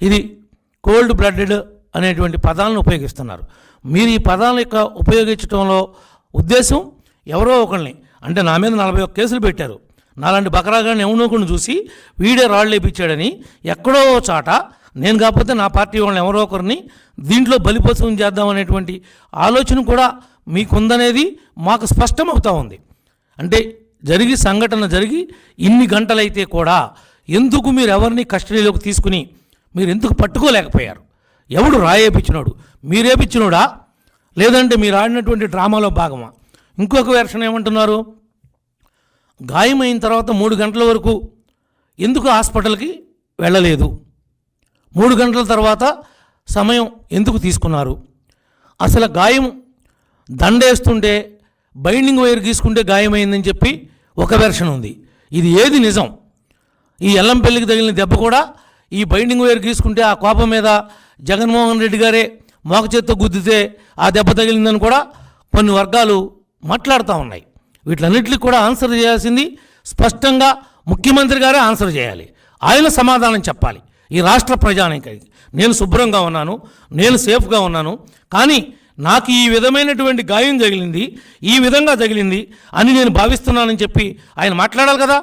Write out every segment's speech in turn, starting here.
ఇది cold blooded అనేటువంటి పదాలను ఉపయోగిస్తున్నారు. మీరు ఈ పదాల యొక్క ఉపయోగించడంలో ఉద్దేశం ఎవరో ఒకరిని అంటే నా మీద నలభై ఒక్క కేసులు పెట్టారు. నాలాంటి బకరాగాన్ని ఎవనోకుని చూసి వీడే రాళ్ళు వేపించాడని ఎక్కడో చాట నేను కాకపోతే నా పార్టీ వాళ్ళని ఎవరో ఒకరిని దీంట్లో బలిపశువుని చేద్దాం అనేటువంటి ఆలోచన కూడా మీకుందనేది మాకు స్పష్టమవుతా ఉంది. అంటే జరిగి సంఘటన జరిగి ఇన్ని గంటలైతే కూడా ఎందుకు మీరు ఎవరిని కస్టడీలోకి తీసుకుని మీరు ఎందుకు పట్టుకోలేకపోయారు? ఎవడు రాయేపించినోడు మీరేపించినోడా లేదంటే మీరు ఆడినటువంటి డ్రామాలో భాగమా? ఇంకొక వెర్షన్ ఏమంటున్నారు? గాయమైన తర్వాత మూడు గంటల వరకు ఎందుకు హాస్పిటల్కి వెళ్ళలేదు? మూడు గంటల తర్వాత సమయం ఎందుకు తీసుకున్నారు? అసలు గాయం దండేస్తుంటే బైండింగ్ వైర్ గీసుకుంటే గాయమైందని చెప్పి ఒక వెర్షన్ ఉంది. ఇది ఏది నిజం? ఈ ఎల్లంపల్లికి తగిలిన దెబ్బ కూడా ఈ బైండింగ్ వైర్ గీసుకుంటే ఆ కోపం మీద జగన్మోహన్ రెడ్డి గారే మోక చేత్తో గుద్దితే ఆ దెబ్బ తగిలిందని కూడా కొన్ని వర్గాలు మాట్లాడుతూ ఉన్నాయి. వీటిలన్నిటికి కూడా ఆన్సర్ చేయాల్సింది స్పష్టంగా ముఖ్యమంత్రి గారే ఆన్సర్ చేయాలి. ఆయన సమాధానం చెప్పాలి. ఈ రాష్ట్ర ప్రజానికి. నేను శుభ్రంగా ఉన్నాను నేను సేఫ్గా ఉన్నాను కానీ నాకు ఈ విధమైనటువంటి గాయం తగిలింది ఈ విధంగా తగిలింది అని నేను భావిస్తున్నానని చెప్పి ఆయన మాట్లాడాలి కదా?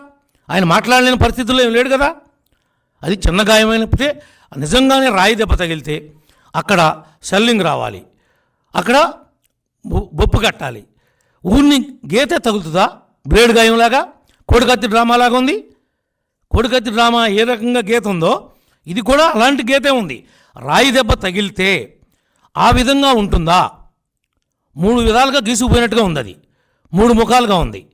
ఆయన మాట్లాడలేని పరిస్థితుల్లో ఏం లేడు కదా? అది చిన్న గాయమైనప్పుడే నిజంగానే రాయి దెబ్బ తగిలితే అక్కడ సెల్లింగ్ రావాలి. అక్కడ బొ- బొప్పు కట్టాలి. ఊరిని గీతే తగులుతుందా? బ్లేడ్ గాయంలాగా? కోడికత్తి డ్రామాలాగా ఉంది? కోడికత్తి డ్రామా ఏ రకంగా గీత ఉందో? ఇది కూడా అలాంటి గీతే ఉంది. రాయి దెబ్బ తగిలితే ఆ విధంగా ఉంటుందా? మూడు విధాలుగా గీసుకుపోయినట్టుగా ఉంది అది మూడు ముఖాలుగా ఉంది.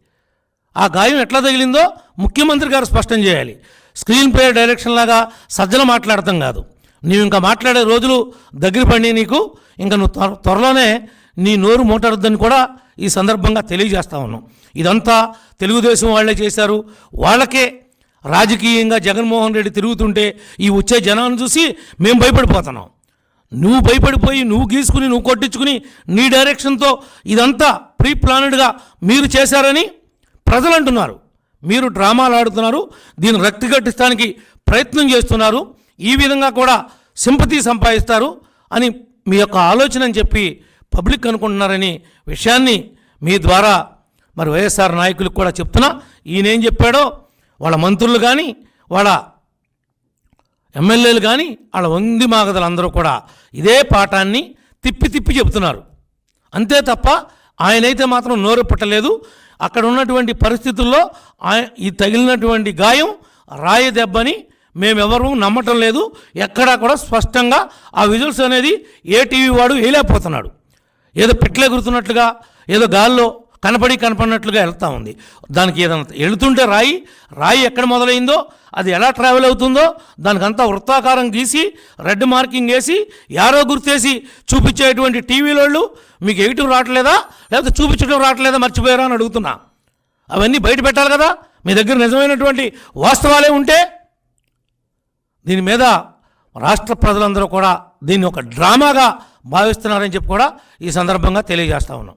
ఆ గాయం ఎట్లా తగిలిందో ముఖ్యమంత్రి గారు స్పష్టం చేయాలి. స్క్రీన్ ప్లే డైరెక్షన్ లాగా సజ్జలు మాట్లాడటం కాదు. నీవు ఇంకా మాట్లాడే రోజులు దగ్గర పడి నీకు. ఇంకా నువ్వు త్వరలోనే నీ నోరు మూటరద్దని కూడా ఈ సందర్భంగా తెలియజేస్తా ఉన్నాం. ఇదంతా తెలుగుదేశం వాళ్ళే చేశారు. వాళ్ళకే రాజకీయంగా జగన్మోహన్ రెడ్డి తిరుగుతుంటే ఈ వచ్చే జనాన్ని చూసి మేము భయపడిపోతున్నాం. నువ్వు భయపడిపోయి నువ్వు గీసుకుని నువ్వు కొట్టించుకుని నీ డైరెక్షన్తో ఇదంతా ప్రీ ప్లానెడ్గా మీరు చేశారని ప్రజలు అంటున్నారు మీరు డ్రామాలు ఆడుతున్నారు దీన్ని రక్తిగట్టిస్తానికి ప్రయత్నం చేస్తున్నారు ఈ విధంగా కూడా సింపతి సంపాదిస్తారు అని మీ యొక్క ఆలోచన అని చెప్పి పబ్లిక్ అనుకుంటున్నారని విషయాన్ని మీ ద్వారా మరి వైఎస్ఆర్ నాయకులకు కూడా చెప్తున్నా. ఈయనేం చెప్పాడో వాళ్ళ మంత్రులు కానీ వాళ్ళ ఎమ్మెల్యేలు కానీ వాళ్ళ వంది మాగదలు అందరూ కూడా ఇదే పాఠాన్ని తిప్పి తిప్పి చెబుతున్నారు. అంతే తప్ప ఆయనైతే మాత్రం నోరు పుట్టలేదు. అక్కడ ఉన్నటువంటి పరిస్థితుల్లో ఆయ ఈ తగిలినటువంటి గాయం రాయి దెబ్బని మేమెవరూ నమ్మటం లేదు. ఎక్కడా కూడా స్పష్టంగా ఆ విజువల్స్ అనేది ఏ టీవీ వాడు వేయలేకపోతున్నాడు. ఏదో పెట్లెగురుతున్నట్లుగా ఏదో గాల్లో కనపడి కనపడినట్లుగా వెళ్తూ ఉంది. దానికి ఏదైనా వెళుతుంటే రాయి రాయి ఎక్కడ మొదలైందో అది ఎలా ట్రావెల్ అవుతుందో దానికంతా వృత్తాకారం గీసి రెడ్ మార్కింగ్ వేసి యారో గుర్తేసి చూపించేటువంటి టీవీలోళ్ళు మీకు ఎయిటివ్ రావట్లేదా? లేకపోతే చూపించడం రావట్లేదా? మర్చిపోయారా అని అడుగుతున్నా. అవన్నీ బయట పెట్టాలి కదా? మీ దగ్గర నిజమైనటువంటి వాస్తవాలే ఉంటే దీని మీద రాష్ట్ర ప్రజలందరూ కూడా దీన్ని ఒక డ్రామాగా భావిస్తున్నారని చెప్పి కూడా ఈ సందర్భంగా తెలియజేస్తా ఉన్నాం.